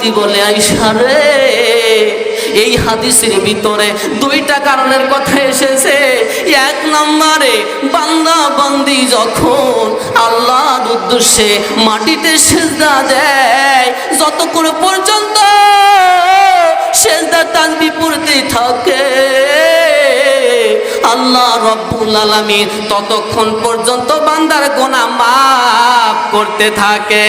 ডাকতি বলে আইসা রে, এই হাদিসের ভিতরে দুইটা কারণের কথা এসেছে। এক নম্বরে, বান্দা বান্দি যখন আল্লাহর উদ্দেশ্যে মাটিতে সেজদা দেয়, যতক্ষণ পর্যন্ত সেজদা তাজবি পড়তে থাকে, আল্লাহ রব্বুল আলামিন ততক্ষণ পর্যন্ত বান্দার গোনা মাফ করতে থাকে।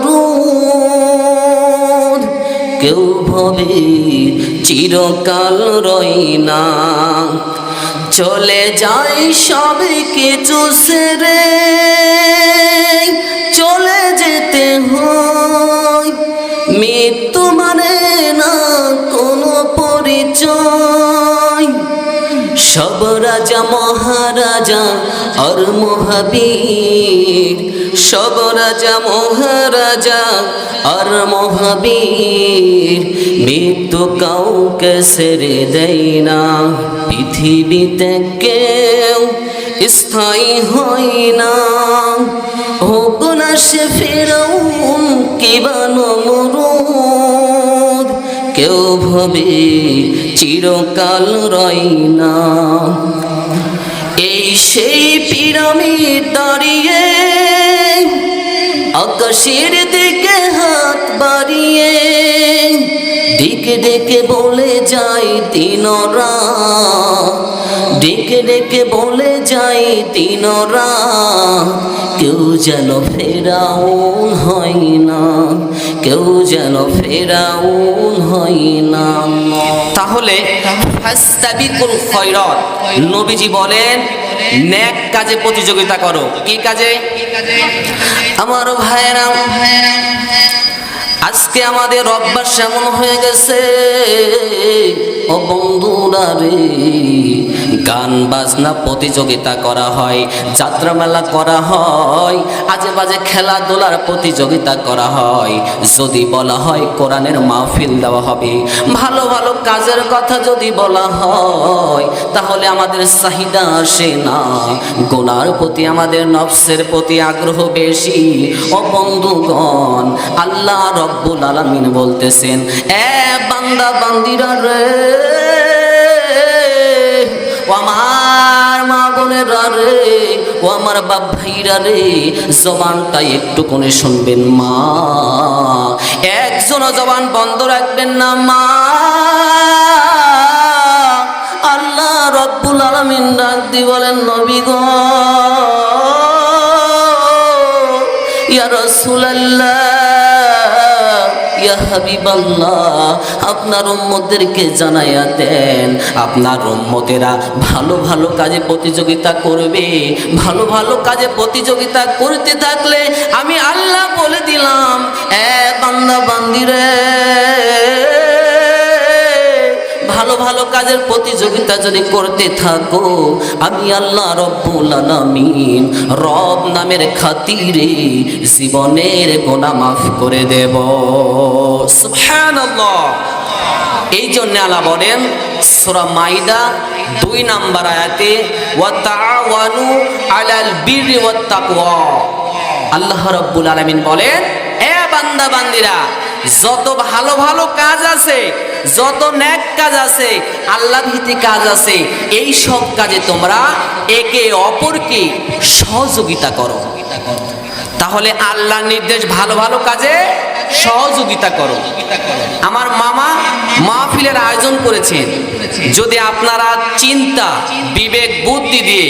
ভবে চিরকাল রই না। চলে যায় সবে কিছু সেরে, চলে যেতে হয়। মানে না কোনো পরিচয়। সব রাজা মহারাজা আর মহাবীর সব রাজা মহারাজা আর মহাবীর। মৃত্যু কাউকে সেরে দেয় না। পৃথিবীতে কেউ স্থায়ী হয় না। হোক না সে ফেরাউন কিবা নমরুদ, কেউ ভবে চিরকাল রয় না। এই সেই পিরামিড দাঁড়িয়ে আকাশের দিকে হাত বাড়িয়ে ডেকে ডেকে বলে যাই তিনরা। ডেকে ডেকে বলে যাই তিনরা, কেউ যেন ফেরাও হয় না। কেউ যেন ফেরাউন হয় না। তাহলে ফাস্তাবিকুল খয়রাত। নবীজি বলেন ন্যাক কাজে প্রতিযোগিতা করো। কি কাজে? আমার ভাইয়েরা, আজকে আমাদের অভ্যাস এমন হয়ে গেছে। ও বন্ধুরা রে গান বাজনা প্রতিযোগিতা করা হয় যাত্রা মেলা করা হয় আজে বাজে খেলাধুলার প্রতিযোগিতা করা হয়। যদি বলা হয় কোরআনের মাহফিল দেওয়া হবে, ভালো ভালো কাজের কথা যদি বলা হয়, তাহলে আমাদের চাহিদা আসে না। গোনার প্রতি আমাদের নফসের প্রতি আগ্রহ বেশি। ও বন্ধুগণ, আল্লাহ রব্বুল আলামিন বলতেছেন, এ বান্দা, বান্দিরা রে বোনেরা রে? ও আমার বাপ ভাইরা রে, জবানটা একটু কোনে শুনবেন মা। একজনও জবান বন্ধ রাখবেন না মা। আল্লাহ রব্বুল আলামিন ডাক দি বলেন, নবী গো, ইয়া রাসূলুল্লাহ ইয়া হাবিবাল্লাহ, আপনার উম্মতদেরকে জানাইয়া দেন, আপনার উম্মতেরা ভালো ভালো কাজে প্রতিযোগিতা করবে। ভালো ভালো কাজে প্রতিযোগিতা করতে থাকলে আমি আল্লাহ বলে দিলাম, এ বান্দা বান্দিরে ভালো ভালো কাজের প্রতিযোগিতা যদি করতে থাকো, আমি আল্লাহ রব্বুল রব নামের খাতিরে জীবনের গোনা মাফ করে দেব। এই জন্য আল্লাহ বলেন, সূরা মাইদা দুই নাম্বার আয়াতে, ওয়া আলাল বিররি ওয়াত আল্লাহ রব্বুল আলামিন বলেন, এ বান্দা, বান্দিরা, যত ভালো ভালো কাজ আছে, যত ন্যাক কাজ আছে, আল্লাহ ভীতি কাজ আছে, এই সব কাজে তোমরা একে অপরকে সহযোগিতা করো। তাহলে আল্লাহ নির্দেশ ভালো ভালো কাজে? সহযোগিতা করো। আমার মামা মাহফিলের আয়োজন করেছেন যদি আপনারা চিন্তা, বিবেক, বুদ্ধি দিয়ে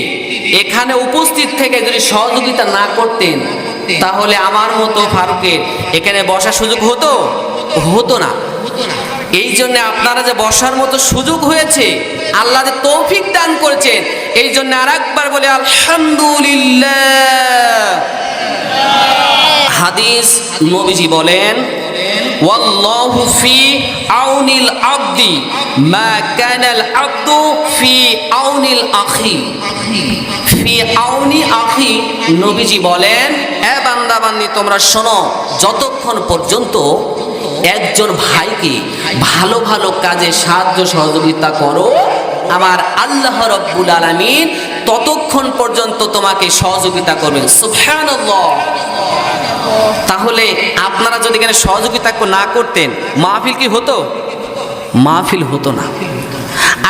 এখানে উপস্থিত থেকে যদি সহযোগিতা না করতেন, তাহলে আমার মতো ফারুকের এখানে বসার সুযোগ হতো? হতো না। এই জন্য আপনারা যে বসার মতো সুযোগ হয়েছে, আল্লাহ যে তৌফিক দান করেছেন, এই জন্য আর একবার বলে, আলহামদুলিল্লাহ। হাদিস নবীজি বলেন, ওয়াল্লাহু ফি আউনিল আবদি মা কানাল আবদু ফি আউনিল আখি। ফি আউনি আখি, নবীজি বলেন, এ বান্দা বান্দি, তোমরা শোনো, যতক্ষণ পর্যন্ত একজন ভাইকে ভালো ভালো কাজে সাহায্য সহযোগিতা করো, আমার আল্লাহ রব্বুল আলামিন, ততক্ষণ পর্যন্ত তোমাকে সহযোগিতা করবেন। সুবহানাল্লাহ। তাহলে আপনারা যদি এখানে সহযোগিতা না করতেন, মাহফিল কি হতো? মাহফিল হতো না।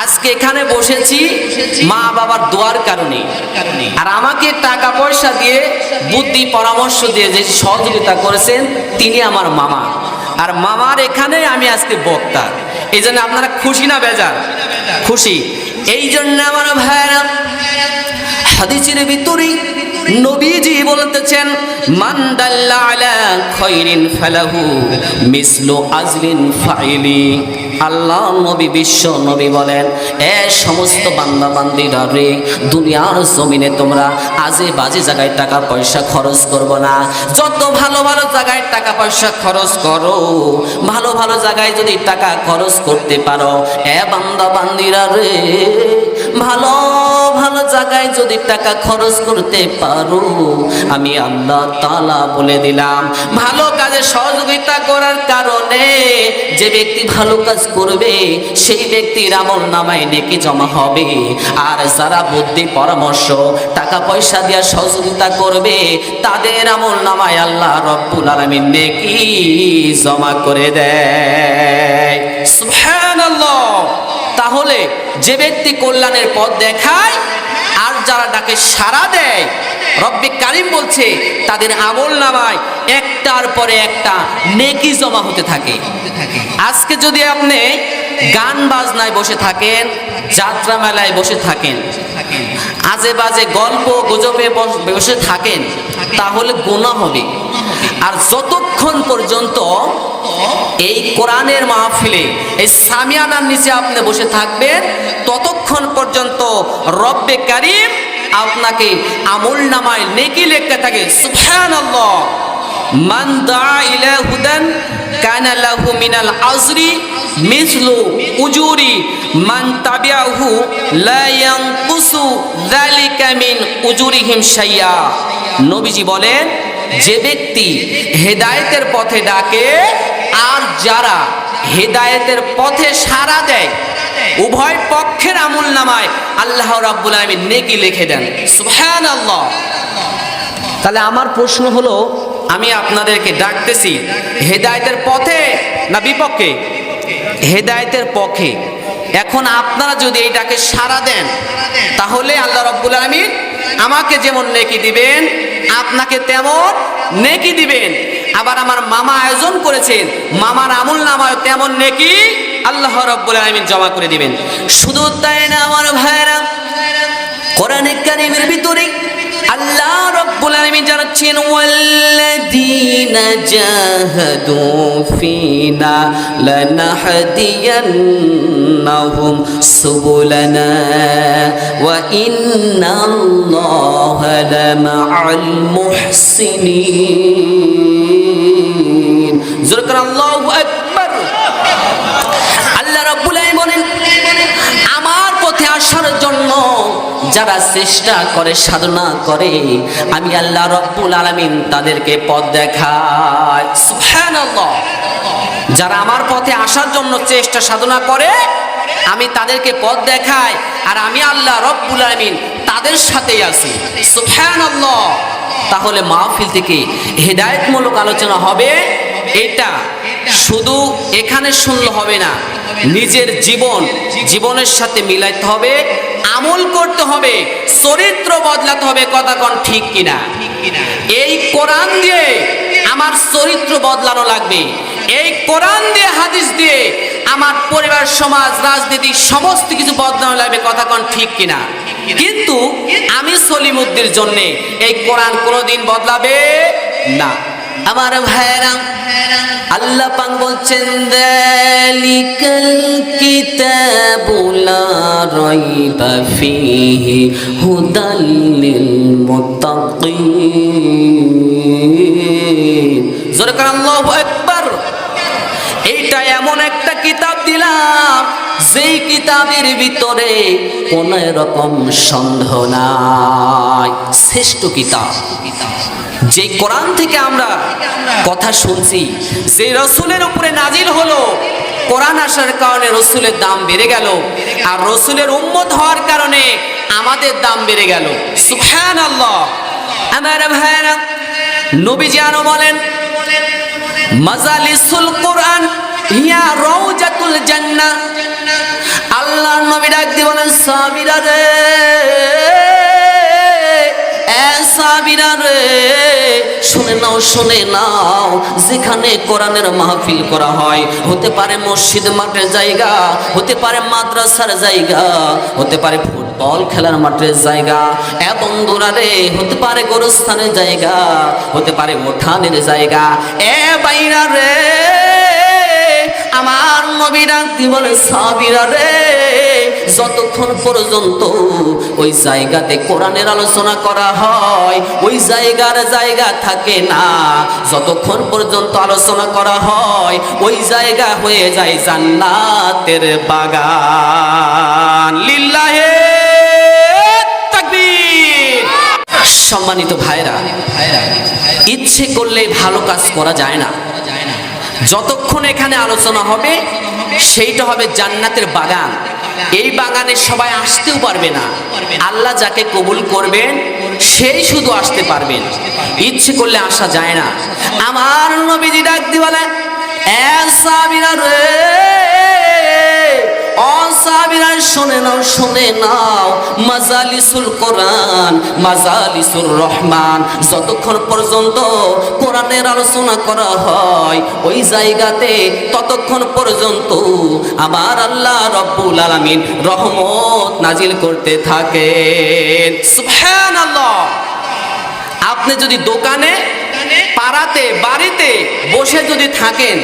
আজকে এখানে বসেছি মা বাবার দোয়ার কারণে। আর আমাকে টাকা পয়সা দিয়ে, বুদ্ধি পরামর্শ দিয়ে যে সহযোগিতা করেছেন, তিনি আমার মামা। আর মামার এখানে আমি আজকে বক্তা। এই জন্য আপনারা খুশি না বেজার? খুশি। এই জন্য আমার ভাইয়েরা হাদিসের ভিতরে নবীজি বলতেছেন মান দাল্লা আলা খায়রিন ফালাহু মিসলু আজলিন ফাইলি। আল্লাহ নবী বিশ্ব নবী বলেন, এ সমস্ত বান্দা বান্দিরা রে, দুনিয়ার জমিনে তোমরা আজে বাজে জায়গায় টাকা পয়সা খরচ করব না। যত ভালো ভালো জায়গায় টাকা পয়সা খরচ করো, ভালো ভালো জায়গায় যদি টাকা খরচ করতে পারো, এ বান্দা বান্দিরা রে, ভালো ভালো জায়গায় যদি টাকা খরচ করতে পারো, আমি আল্লাহ তালা বলে দিলাম, ভালো কাজে সহযোগিতা করার কারণে যে ব্যক্তি ভালো কাজ করবে, সেই ব্যক্তির আমল নামায় নেকি জমা হবে। আর যারা বুদ্ধি, পরামর্শ, টাকা পয়সা দিয়ে সহযোগিতা করবে, তাদের আমল নামায় আল্লাহ রব্বুল আলমিন নেকি জমা করে দেয়। তাহলে যে ব্যক্তি কল্যাণের পথ দেখায়, আর যারা ডাকে সাড়া দেয়, রব্বি কারিম বলছে, তাদের আমল নামায় একটার পরে একটা নেকি জমা হতে থাকে। আজকে যদি আপনি গান বাজনায় বসে থাকেন, যাত্রা মেলায় বসে থাকেন, আজে বাজে গল্প, গুজবে বস- বসে থাকেন, তাহলে গোনা হবে। আর যতক্ষণ পর্যন্ত এই কোরআনের মাহফিলে, এই সামিয়ানার নিচে আপনি বসে থাকবেন, ততক্ষণ পর্যন্ত রব্বে কারিম আপনাকে আমল নামায় নেকি লেখতে থাকে। সুবহানাল্লাহ। মান দা ইলা হুদান কানা লাহু মিনাল আজরি মিসলু উজুরি মান তাবিআহু লা ইয়ানকুসু যালিকা মিন উজুরিহিম শাইয়া। নবীজি বলেন, যে ব্যক্তি হেদায়েতের পথে ডাকে, আর যারা হেদায়েতের পথে সাড়া দেয়, উভয় পক্ষের আমল নামায় আল্লাহ রাব্বুল আলামিন নেকি লিখে দেন। সুবহানাল্লাহ। তাহলে আমার প্রশ্ন হলো আমি আপনাদেরকে ডাকতেছি হেদায়েতের পথে না বিপক্ষে? হেদায়েতের পক্ষে। এখন আপনারা যদি এইটাকে সাড়া দেন, তাহলে আল্লাহ রব্বুল আলমিন আমাকে যেমন নেকি দিবেন, আপনাকে তেমন নেকি দিবেন। আবার আমার মামা আয়োজন করেছেন, মামার আমুল নামায় তেমন নেকি আল্লাহ রব্বুল আলমিন জমা করে দিবেন। শুধু তাই না, আমার ভাইরা কোরআনে কারিমের ভিতরে আল্লাহ রব্বুল আলামিন জানাচ্ছেন ওয়াল্লাযীনা জাহাদু ফিনা লানাহদিয়ান্নাহুম সুবুলানা ওয়া ইন্নাল্লাহা লামাআল মুহসিনিন যারা চেষ্টা করে, সাধনা করে, আমি আল্লাহ রব্বুল আলামিন তাদেরকে পথ দেখায় যারা আমার পথে আসার জন্য চেষ্টা, সাধনা করে, আমি তাদেরকে পথ দেখাই আর আমি আল্লাহ রব্বুল আলামিন তাদের সাথেই আছি। তাহলে মাহফিল থেকে হেদায়েতমূলক আলোচনা হবে, এটা শুধু এখানে শুনলে হবে না, নিজের জীবন, জীবনের সাথে মিলাইতে হবে, আমল করতে হবে, চরিত্র বদলাতে হবে, কথা কোন ঠিক কিনা? এই কোরআন দিয়ে আমার চরিত্র বদলানো লাগবে। এই কোরআন দিয়ে, হাদিস দিয়ে আমার পরিবার, সমাজ, রাজনীতি, সমস্ত কিছু বদলানো লাগবে, কথা কোন ঠিক কিনা? কিন্তু আমি সলিমুদ্দির জন্য এই কোরআন কোনোদিন বদলাবে না। আমার ভাইরাম আল্লাহ পাক বলছেন, দালিকাল কিতাবুলা রাইবা ফিহি হুদাল লিল মুত্তাকিন। জোরে করে, আল্লাহু আকবার এইটা এমন একটা কিতাব দিলাম যেই কিতাবের ভিতরে কোন রকম সন্দেহ নাই। শ্রেষ্ঠ কিতাব। যে কোরআন থেকে আমরা কথা শুনছি, যে রসুলের উপরে নাজিল হলো, কোরআন আসার কারণে রসুলের দাম বেড়ে গেল, আর রসুলের উম্মত হওয়ার কারণে আমাদের দাম বেড়ে গেল। সুফহান আল্লাহ আমার ভাইরা নবীজি আরও বলেন, মাজালিসুল কোরআন হিয়া রওজাতুল জান্নাহ। আল্লাহর নবী ডাক দিয়ে বলেন, সাবিরা রে সাবিরা রে, শুনে নাও শুনে নাও, যেখানে কোরআনের মাহফিল করা হয়, হতে পারে মসজিদ মাঠের জায়গা, হতে পারে মাদ্রাসার জায়গা, হতে পারে ফুটবল খেলার মাঠের জায়গা, এবং দোরারে হতে পারে গোরস্থানের জায়গা, হতে পারে উঠানের জায়গা। এ বাইরা রে আমার নবী ডাকতি বলে সাবিরা রে, যতক্ষণ পর্যন্ত ওই জায়গাতে কোরআনের আলোচনা করা হয়, ওই জায়গার জায়গা থাকে না, যতক্ষণ পর্যন্ত আলোচনা করা হয়, ওই জায়গা হয়ে যায় জান্নাতের বাগান। লিল্লাহে সম্মানিত ভাইরা ইচ্ছে করলে ভালো কাজ করা যায় না। যতক্ষণ এখানে আলোচনা হবে, সেইটা হবে জান্নাতের বাগান। এই বাগানে সবাই আসতেও পারবে না। আল্লাহ যাকে কবুল করবেন, সেই শুধু আসতে পারবেন ইচ্ছে করলে আসা যায় না। আমার নবীজি ডাক দিওয়ালা এ সাবিরা রে! অসাবিরা শুনে নাও শুনে নাও। মাজালিসুল কোরআন, মাজালিসুল রহমান। যতক্ষণ পর্যন্ত কোরআনের আলোচনা করা হয়, ওই জায়গাতে ততক্ষণ পর্যন্ত আমার আল্লাহ রব্বুল আলামিন রহমত নাজিল করতে থাকেন। সুবহানাল্লাহ। আপনি যদি দোকানে, পাড়াতে, বাড়িতে বসে যদি থাকেন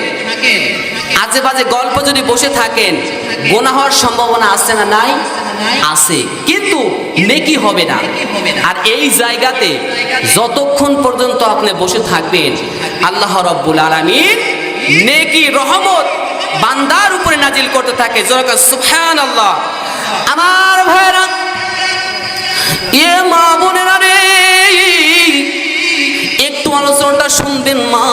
আজে বাজে গল্প যদি বসে থাকেন, গোনা হওয়ার সম্ভাবনা আছে না নাই? আছে। কিন্তু নেকি হবে না। আর এই জায়গাতে যতক্ষণ পর্যন্ত আপনি বসে থাকবেন, আল্লাহ রব্বুল আলামিন নেকি, রহমত বান্দার উপরে নাজিল করতে থাকে। জোরাকা সুবহানাল্লাহ। আমার ভাইরা এ মা বোনেরা রে আলোচনাটা শুনবেন মা।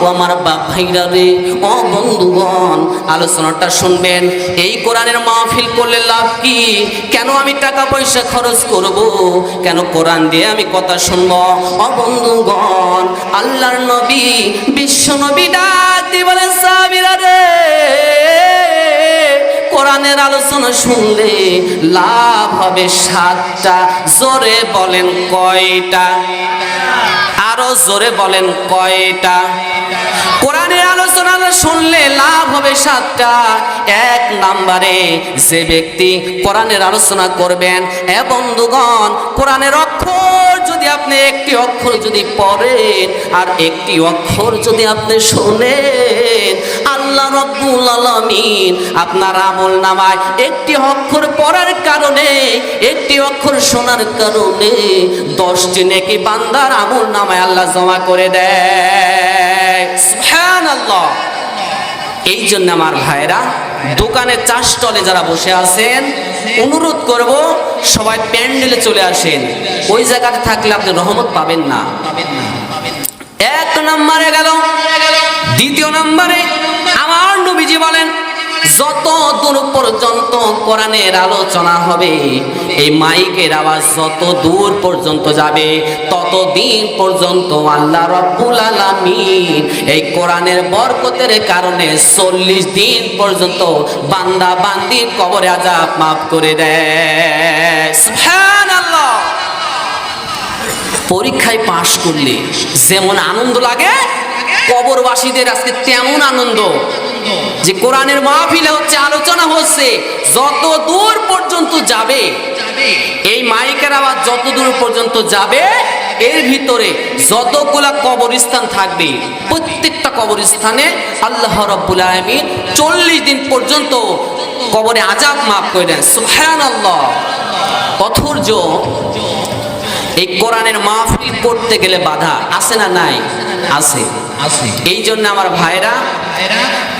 ও আমার বাপ ভাইরা রে, ও বন্ধুগণ, আলোচনাটা শুনবেন। এই কোরআনের মাহফিল করলে লাভ কি? কেন আমি টাকা পয়সা খরচ করব? কেন কোরআন দিয়ে আমি কথা শুনব? ও বন্ধুগণ, আল্লাহর নবী, বিশ্ব নবী ডাক দিয়ে বলেন সাবিরা রে। কোরআনের আলোচনা শুনলে লাভ হবে সাতটা। জোরে বলেন কয়টা? আরও জোরে বলেন কয়টা? কোরআনের আলোচনা শুনলে লাভ হবে সাতটা। এক নাম্বারে যে ব্যক্তি কোরআনের আলোচনা করবেন, এ বন্ধুগণ, কোরআনের অক্ষর যদি আপনি একটি অক্ষর যদি পড়েন, আর একটি অক্ষর যদি আপনি শোনেন আল্লাহ রব্বুল আলামিন। আপনার আমল নামায় একটি অক্ষর পড়ার কারণে, একটি অক্ষর শোনার কারণে দশটি নেকি বান্দার আমল নামায় আল্লাহ জমা করে দেয়। সুবহানাল্লাহ। এই জন্য আমার ভাইরা, দোকানে চাষ স্টলে যারা বসে আছেন, অনুরোধ করব সবাই প্যান্ডেলে চলে আসেন। ওই জায়গাতে থাকলে আপনি রহমত পাবেন না। এক নম্বরে গেল, দ্বিতীয় নম্বরে যত দূর পর্যন্ত কোরআনের আলোচনা হবে, এই মাইকের আওয়াজ যত দূর পর্যন্ত যাবে তত দিন পর্যন্ত আল্লাহ রব্বুল আলামিন এই কোরআনের বরকতের কারণে চল্লিশ দিন পর্যন্ত বান্দা বান্দি কবরে আজাব মাফ করে দেয়। সুবহানাল্লাহ। পরীক্ষায় পাশ করলে যেমন আনন্দ লাগে, কবরবাসীদের আজকে তেমন আনন্দ। যে কোরআনের মাহফিলে হচ্ছে আলোচনা হচ্ছে, যত দূর পর্যন্ত যাবে, এই মাইকের আওয়াজ যত দূর পর্যন্ত যাবে, এর ভিতরে যতগুলা কবরস্থান থাকবে, প্রত্যেকটা কবরস্থানে আল্লাহ রব্বুল আলমিন চল্লিশ দিন পর্যন্ত কবরে আজাব মাফ করে দেন। সুবহানাল্লাহ। অথর্য এই কোরআনের মাহফিল করতে গেলে বাধা আছে না নাই? আছে। আছে। এই জন্য আমার ভাইরা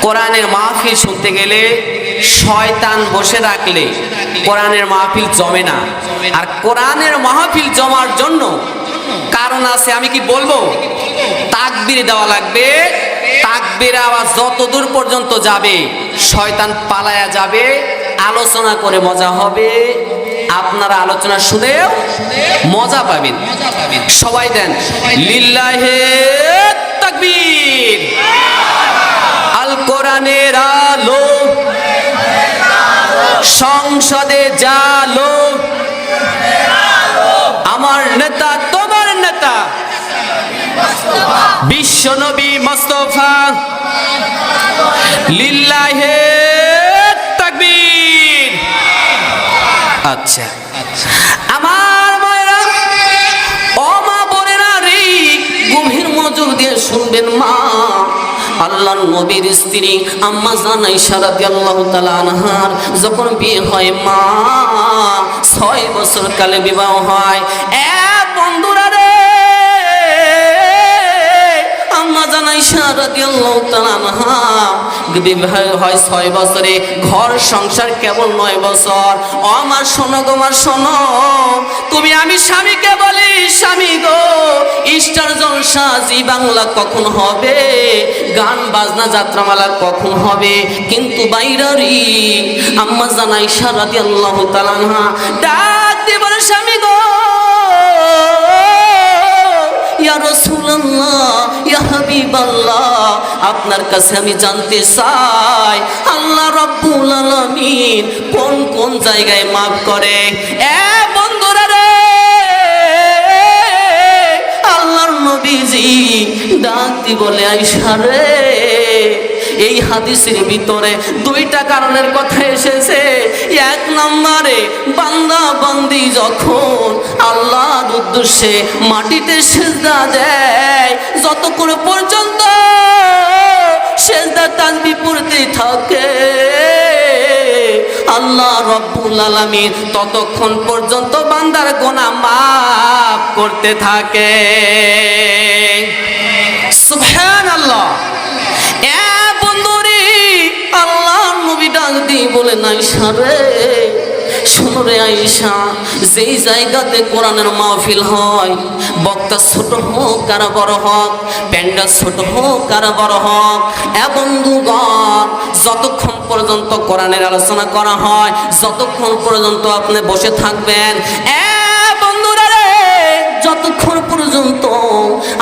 কোরআনের মাহফিল শুনতে গেলে শয়তান বসে রাখলে কোরআনের মাহফিল জমে না। আর কোরআনের মাহফিল জমার জন্য কারণ আছে আমি কি বলব? তাকবির দেওয়া লাগবে। তাকবির আওয়াজ যত দূর পর্যন্ত যাবে শয়তান পালায়া যাবে আলোচনা করে মজা হবে। আপনারা আলোচনা শুনেও মজা পাবেন। সবাই দেন, লিল্লাহে তাকবীর। আল কোরআনের আলো, সংসদে জালো। আমার নেতা, তোমার নেতা। বিশ্ব বিশ্বনবী মোস্তফা। লিল্লাহে আচ্ছা। আমার মায়েরা, ও মা বোনেরা রে গভীর মনোযোগ দিয়ে শুনবেন মা। আল্লাহ নবীর স্ত্রী আম্মা জানাই সারাদি আল্লাহ আনহার যখন বিয়ে হয়, মা, ছয় বছর কালে বিবাহ হয়। ঘর সংসার কেবল নয় বছর। আমার শোনো গো শোনো। তুমি আমি স্বামীকে বলি, স্বামী গো, ইস্টার জলসা বাংলা কখন হবে? গান, বাজনা, যাত্রামালা কখন হবে? কিন্তু বাইরারি আম্মা জানাই সারাদি আল্লাহ তালানহা ডাক দিয়ে বলে, স্বামী গো, ইয়া রাসূলুল্লাহ হাবিবাল্লাহ, আপনার কাছে আমি জানতে চাই, আল্লাহ রব্বুল আলামিন কোন কোন জায়গায় মাফ করে? এ বন্ধুরা রে, আল্লাহর নবীজি ডাকতি বলে আইসা রে এই হাদিসের ভিতরে দুইটা কারণের কথা এসেছে। এক নম্বরে, বান্দা বান্দি যখন আল্লাহর উদ্দেশ্যে মাটিতে সেজদা দেয়, যতক্ষণ পর্যন্ত সেজদা তাজবি পড়তে থাকে, আল্লাহ রব্বুল আলামিন ততক্ষণ পর্যন্ত বান্দার গোনা মাফ করতে থাকে। সুবহানাল্লাহ। এ ডাক দিয়ে বলে নাই সারে শুনরে আইসা যেই জায়গাতে কোরআনের মাহফিল হয়, বক্তা ছোট হোক কারা বড় হোক প্যান্ডা ছোট হোক কারা বড় হোক এবং বন্ধুগণ, যতক্ষণ পর্যন্ত কোরআনের আলোচনা করা হয়, যতক্ষণ পর্যন্ত আপনি বসে থাকবেন এ বন্ধুরা রে যতক্ষণ পর্যন্ত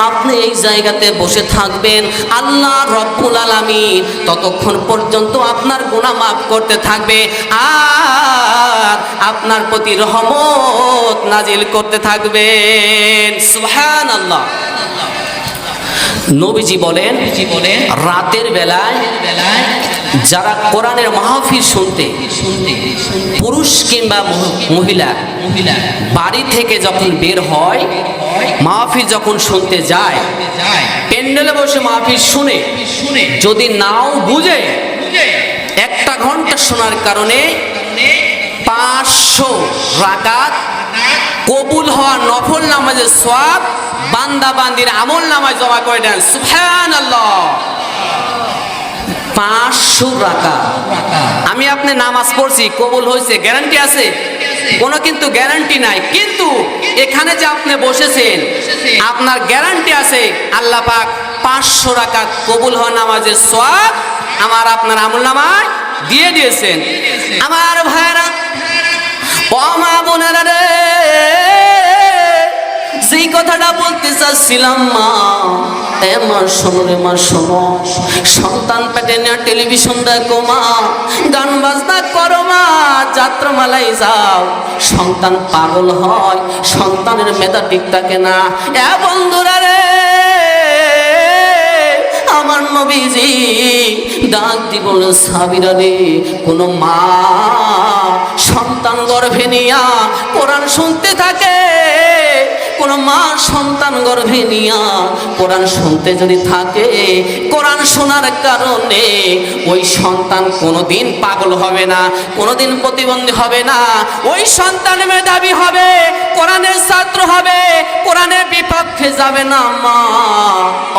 আপনি এই জায়গাতে বসে থাকবেন, আল্লাহ রব্বুল আলামিন ততক্ষণ পর্যন্ত আপনার গুনাহ মাফ করতে থাকবে আর আপনার প্রতি রহমত নাজিল করতে থাকবেন। সুবহানাল্লাহ। নবীজি বলেন রাতের বেলায় যারা কোরআনের মাহফিল শুনতে পুরুষ কিংবা মহিলা বাড়ি থেকে যখন বের হয় মাহফিল যখন শুনতে যায় প্যান্ডেলে বসে মাহফিল শুনে শুনে যদি নাও বুঝে বুঝে একটা ঘণ্টা শোনার কারণে পাঁচশো রাকাত কবুল হওয়া নফল নামাজের সব বান্দা বান্দির আমল নামায় জমা করে দেন। সুফান পাঁচশো রাকাত। আমি আপনি নামাজ পড়ছি, কবুল হয়েছে, গ্যারান্টি আছে? কোনো কিন্তু গ্যারান্টি নাই। কিন্তু এখানে যে আপনি বসেছেন, আপনার গ্যারান্টি আছে, আল্লাহ পাক পাঁচশো টাকা কবুল হওয়া নামাজের সব আমার আপনার আমল নামায় দিয়ে দিয়েছেন। আমার ভাইরা ও মা বোনেরা রে যেই কথাটা বলতে চাচ্ছিলাম, মা। এ মা, শোনো রে, মা, শোনো। সন্তান পেটে নেওয়া টেলিভিশন দেখো, মা। গান বাজনা করো, মা। যাত্রামালাই যাও। সন্তান পাগল হয়, সন্তানের মেধা ঠিক থাকে না। এ বন্ধুরা রে, আমার নবীজি ডাক দিব সাবিরা রে। কোনো মা সন্তান গর্ভে নিয়া কোরআন শুনতে থাকে। কোন মা সন্তান গর্ভে নিয়া কোরআন শুনতে যদি থাকে, কোরআন শোনার কারণে ওই সন্তান কোনোদিন পাগল হবে না, কোনোদিন প্রতিবন্ধী হবে না। ওই সন্তান মেধাবী হবে, কোরআনের ছাত্র হবে, কোরআনের বিপক্ষে যাবে না মা।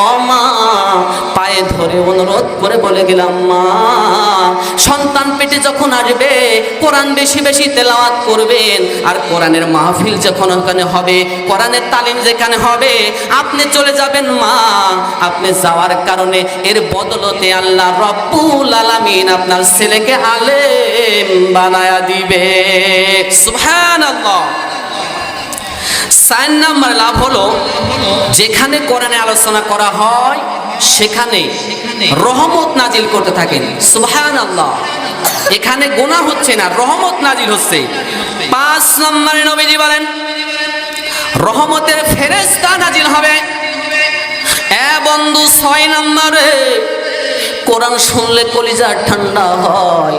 ও মা, পায়ে ধরে অনুরোধ করে বলে গেলাম মা, সন্তান পেটে যখন আসবে, কোরআন বেশি বেশি তেলাওয়াত করবেন, আর কোরআনের মাহফিল যখন ওখানে হবে কোরআনের তালিম যেখানে হবে, আপনি চলে যাবেন মা। আপনি যাওয়ার কারণে এর বদলতে আল্লাহ রব্বুল আলামিন আপনার ছেলেকে আলেম বানায়া দিবে। সুবহানাল্লাহ। নাম্বার লাভ হলো, যেখানে কোরআনে আলোচনা করা হয়, সেখানে রহমত নাজিল করতে থাকেন। সুবহান আল্লাহ এখানে গোনা হচ্ছে না, রহমত নাজিল হচ্ছে। পাঁচ নম্বরে নবীজি বলেন রহমতের ফেরেস্তা নাজিল হবে। এ বন্ধু ছয় নম্বরে কোরআন শুনলে কলিজা ঠান্ডা হয়।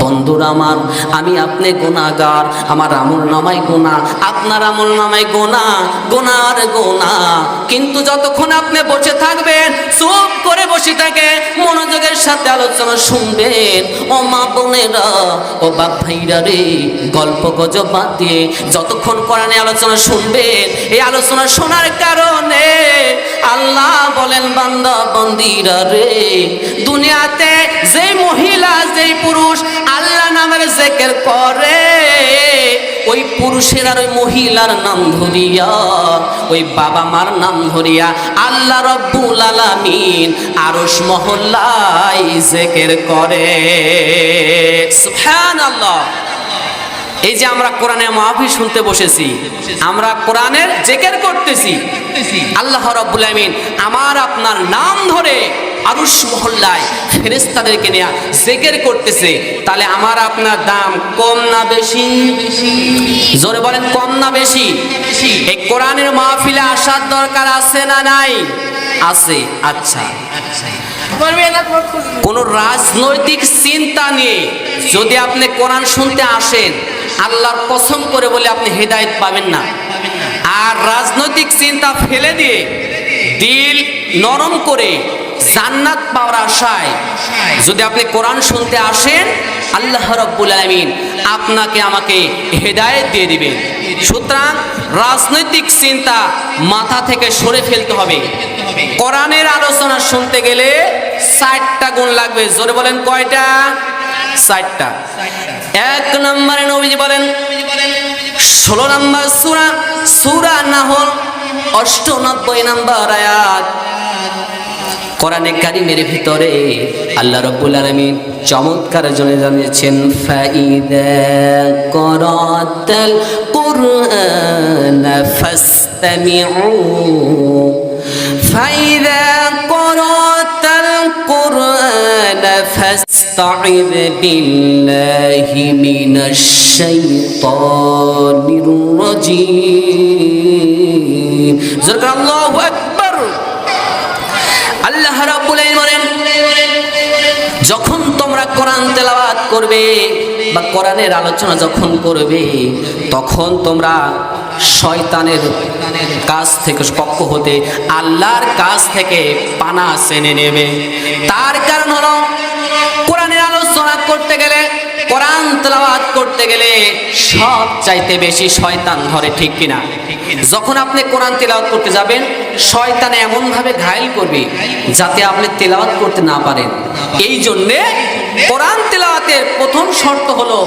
বন্ধুরা আমার, আমি আপনি গুণাগার আমার আমল নামাই গোনা আপনার আমল নামাই গোনা গোনার গোনা কিন্তু যতক্ষণ আপনি বসে থাকবেন, চুপ করে বসে থাকে মনোযোগের সাথে আলোচনা শুনবেন। ও মা বোনেরা, ও বাপ ভাইরা রে, গল্প গজব বাদ দিয়ে যতক্ষণ কোরআনে আলোচনা শুনবেন, এই আলোচনা শোনার কারণে আল্লাহ বলেন, বান্দা, বন্দিরা রে দুনিয়াতে যেই মহিলা, যেই পুরুষ, আল্লাহ নামের জেকের করে ওই পুরুষের আর ওই মহিলার নাম ধরিয়া, ওই বাবা মার নাম ধরিয়া আল্লাহ রব্বুল আলামিন আরশ মহল্লায় জেকের করে। সুবহানাল্লাহ। এই যে আমরা কোরআনের মাহফিল শুনতে বসেছি, আমরা কোরআনের জেকের করতেছি। আল্লাহ রাব্বুল আমিন আমার আপনার নাম ধরে আরুষ মহল্লায় ফেরেস্তাদেরকে নেয়া জেকের করতেছে, তাহলে আমার আপনার দাম কম না বেশি? জোরে বলেন, কম না বেশি? এই কোরআনের মাহফিলে আসার দরকার আছে না নাই? আছে আচ্ছা। কোন রাজনৈতিক চিন্তা নিয়ে যদি আপনি কোরআন শুনতে আসেন, আল্লাহর কসম করে বলে আপনি হেদায়েত পাবেন না। আর রাজনৈতিক চিন্তা ফেলে দিয়ে দিল নরম করে জান্নাত পাওয়ার আশায়। যদি আপনি কোরআন শুনতে আসেন, আল্লাহ রব্বুল আলমিন আপনাকে আমাকে হেদায়েত দিয়ে দিবেন। সুতরাং রাজনৈতিক চিন্তা মাথা থেকে সরে ফেলতে হবে। কোরআনের আলোচনা শুনতে গেলে ষাটটা গুণ লাগবে। জোরে বলেন, কয়টা? ষাটটা। এক নম্বরে নবীজি বলেন, ষোলো নম্বর সুরা সুরা নাহল, অষ্টনব্বই নম্বর আয়াত। কোরআনে কারিমের ভিতরে আল্লাহ রব্বুল আলামিন চমৎকার জন্য জানিয়েছেন, ফাইদা করাতাল কুরআন ফাসতামিউ। ফাইদা বিল্লাহি মিনাশ শাইতানির রাজিম জোরে আল্লাহু আকবার আল্লাহ রাব্বুল আলামিন বলেন, যখন তোমরা কোরআন তেলাওয়াত করবে বা কোরআনের আলোচনা যখন করবে, তখন তোমরা শয়তানের কাছ থেকে পক্ষ হতে আল্লাহর কাছ থেকে পানা চেনে নেবে। তার কারণ হলো করতে গেলে, কোরআন তেলাওয়াত করতে গেলে সব চাইতে বেশি শয়তান ধরে, ঠিক কিনা? যখন আপনি কোরআন তেলাওয়াত করতে যাবেন, শয়তান এমন ভাবে ঘায়ল করবে যাতে আপনি তেলাওয়াত করতে না পারেন। এই জন্যে কোরআন তেলাওয়াতের প্রথম শর্ত হলো,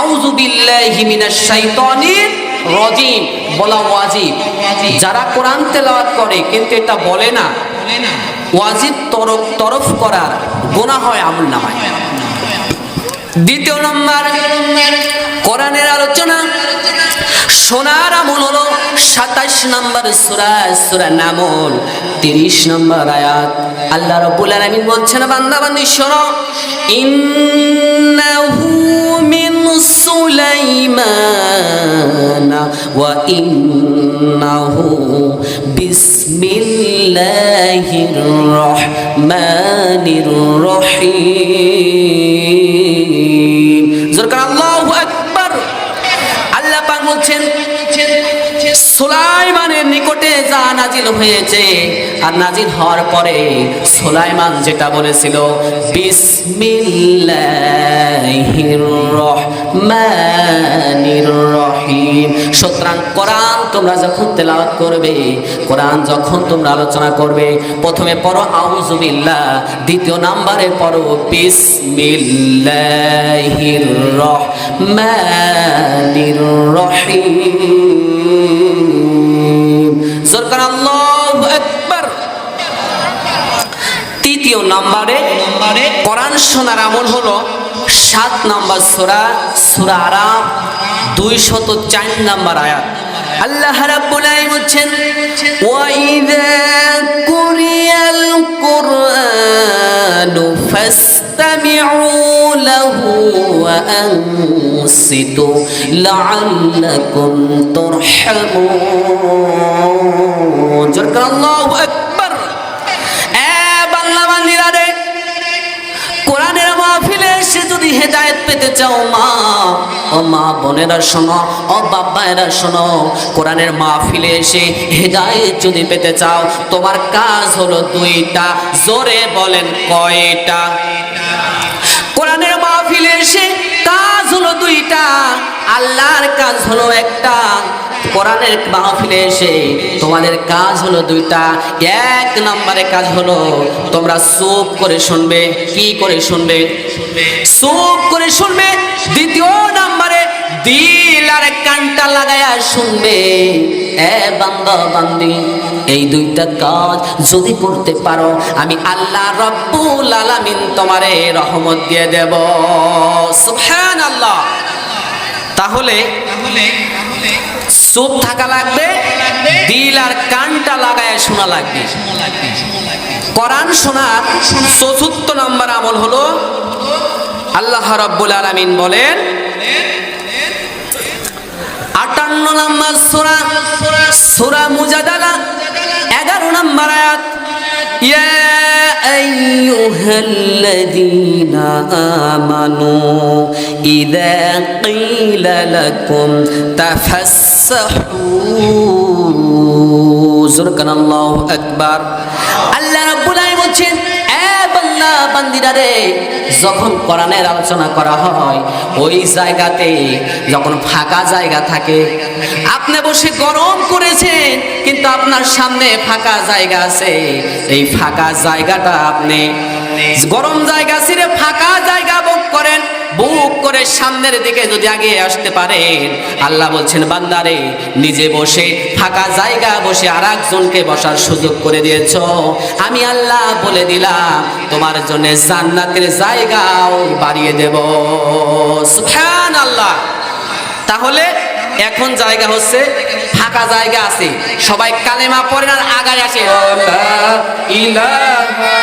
আউযু বিল্লাহি মিনাশ শাইতানির রাজিম বলা ওয়াজিব। যারা কোরআন তেলাওয়াত করে, কিন্তু এটা বলে না। ওয়াজিব তরফ তরফ করার গোনা হয় আমল নামায়। দ্বিতীয় নম্বর, কোরআনের আলোচনা। সোনার আমল হলো সাতাশ নম্বর সুরা সুরা নামল, তিরিশ নম্বর আয়াত। আল্লাহ রব্বুল আলামিন বলছেন, বান্দা, বান্দি, শোনো। ইন্নাহু মিন সুলাইমান ওয়া ইন্নাহু বিসমিল্লাহির নাজিল হয়েছে। আর নাজিল হওয়ার পরে সোলাইমান যেটা বলেছিল রহিম। সুতরাং কোরআন তোমরা যখন তেলাওয়াত করবে, কোরআন যখন তোমরা আলোচনা করবে, প্রথমে পড়ো দ্বিতীয় নাম্বারে পড়ো, বিসমিল্লাহির রহমানির রহিম। তৃতীয় নাম্বারে কোরআন শোনার আমল হলো সাত নাম্বার সূরা সূরা আরাম, দুইশত চার নাম্বার আয়াত। আল্লাহ রাব্বুল আলামিন বলছেন ওয়াইদা কুরিয়াল কুরআনু ফাসতামিউ লাহু ওয়া আনসিতু লাআল্লাকুম তুরহামুন। জোরকার আল্লাহু আকবার। হেদায়েত পেতে চাও মা। ও মা বোনেরা শোনো, ও বাবায়েরা শোনো, কোরআনের মাহফিলে এসে হেদায়ত যদি পেতে চাও, তোমার কাজ হলো দুইটা, জোরে বলেন কয়টা? আল্লাহর কাজ হলো একটা। কোরআনের মাহফিলে এসে তোমাদের কাজ হলো দুইটা। এক নম্বরে কাজ হলো তোমরা চুপ করে শুনবে, কি করে শুনবে? চুপ করে শুনবে, দ্বিতীয় নম্বরে দিল আর কানটা লাগায়া শুনবে। এ বান্দা, বান্দি, এই দুইটা কাজ যদি করতে পারো, আমি আল্লাহ রব্বুল আলামিন তোমারে রহমত দিয়ে দেব। সুবহানাল্লাহ। তাহলে চুপ থাকা লাগবে দিল আর কানটা লাগায় শোনা লাগবে। কোরআন শোনার চতুর্থ নম্বর আমল হলো আল্লাহ রব্বুল আলামিন বলেন আটান্ন নম্বর সূরা সূরা মুজাদালা এগারো নম্বর আয়াত ইয়া আইয়ুহাল্লাযীনা আমানু ইযা ক্বিলা লাকুম তাফাসসাহু জুরকান আল্লাহু আকবার আল্লাহ বান্দিরা যখন কোরআনের আলোচনা করা হয়, ওই জায়গাতে যখন ফাঁকা জায়গা থাকে, আপনি বসে গরম করেছেন, কিন্তু আপনার সামনে ফাঁকা জায়গা আছে। এই ফাঁকা জায়গাটা আপনি গরম জায়গা ছেড়ে ফাঁকা জায়গা বুক করেন। করে সামনের দিকে যদি আগে আসতে পারেন, আল্লাহ বলছেন, বান্দারে, নিজে বসে, ফাঁকা জায়গা বসে আর একজনকে বসার সুযোগ করে দিয়েছ। আমি আল্লাহ বলে দিলাম, তোমার জন্য জান্নাতের জায়গাও বাড়িয়ে দেব। সুবহান আল্লাহ তাহলে এখন জায়গা হচ্ছে, ফাঁকা জায়গা আছে, সবাই কালেমা পড়েন আর আগায় আসে। ইলাহা